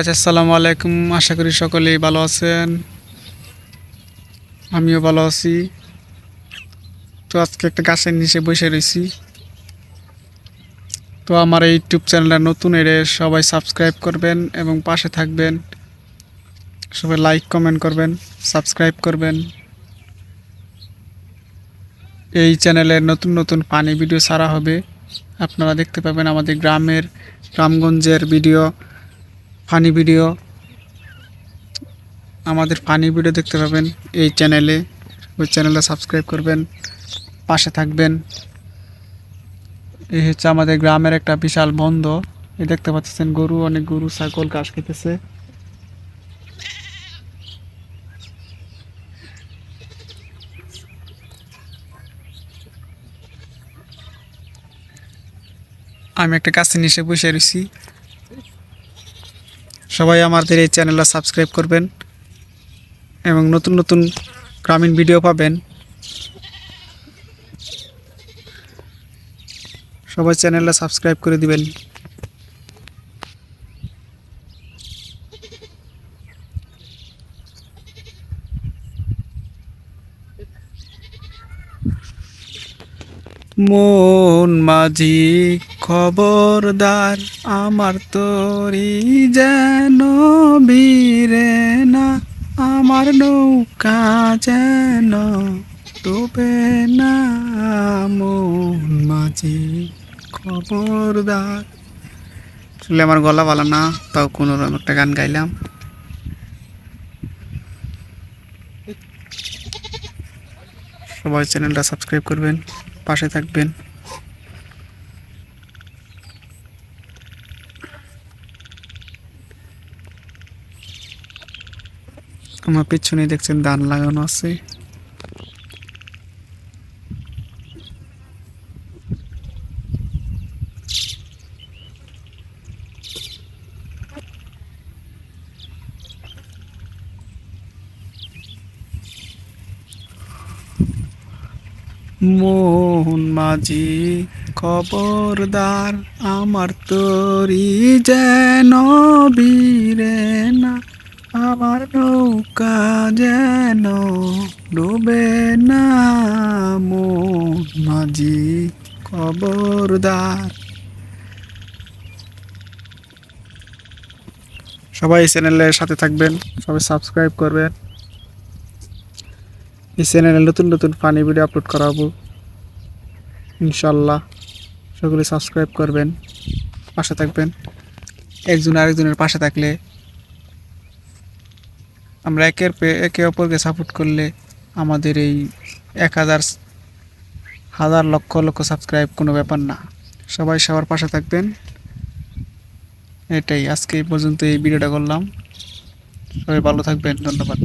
আসসালামু আলাইকুম আশা করি সকলেই ভালো আছেন। আমিও ভালো আছি। তো আজকে একটা গাছের নিচে বসে রয়েছি। তো আমার এই ইউটিউব চ্যানেলটা নতুন এড়ে সবাই সাবস্ক্রাইব করবেন এবং পাশে থাকবেন। সবাই লাইক কমেন্ট করবেন সাবস্ক্রাইব করবেন। এই চ্যানেলে নতুন নতুন পানি ভিডিও ছাড়া হবে। আপনারা দেখতে পাবেন আমাদের গ্রামের, গ্রামগঞ্জের ভিডিও। Funny video. আমাদের ফানি ভিডিও দেখতে পাবেন এই চ্যানেলে। ওই চ্যানেলটা সাবস্ক্রাইব করবেন, পাশে থাকবেন। এই হচ্ছে আমাদের গ্রামের একটা বিশাল বন্ধ। এই দেখতে পাচ্ছেন গরু, অনেক গরু, ছাগল, ঘাস খেতেছে। আমি একটা কাছে নিচে বসে রয়েছি সবাই আমাদের এই চ্যানেলটা সাবস্ক্রাইব করবেন এবং নতুন নতুন গ্রামীণ ভিডিও পাবেন। সবাই চ্যানেলটা সাবস্ক্রাইব করে দিবেন। মন মাঝি খবরদার আমার তরি যেন বীরে না, আমার নৌকা যেন ডুবে না। মন মাঝি খবরদার। আসলে আমার গলা ভালো না, তাও কোনো রকম একটা গান গাইলাম। সবাই চ্যানেলটা সাবস্ক্রাইব করবেন, পাশে থাকবেন। আমার পিছনে দেখছেন ধান লাগানো আছে। মোহন মাঝি খবরদার আমার তরি যেন বীরে না। আমার নৌকা যেন ডুবে না মোহন মাঝি খবরদার। সবাই চ্যানেলের সাথে থাকবেন, সবাই সাবস্ক্রাইব করবেন। এই চ্যানেলে নতুন নতুন ফানি ভিডিও আপলোড করাবো। ইনশাল্লাহ সকলে সাবস্ক্রাইব করবেন, পাশে থাকবেন। একজন আরেকজনের পাশে থাকলে আমরা একের একে অপরকে সাপোর্ট করলে আমাদের এই এক হাজার হাজার লক্ষ লক্ষ সাবস্ক্রাইব কোনো ব্যাপার না। সবাই সবার পাশে থাকবেন। এটাই আজকে এই পর্যন্ত এই ভিডিওটা করলাম। সবাই ভালো থাকবেন। ধন্যবাদ।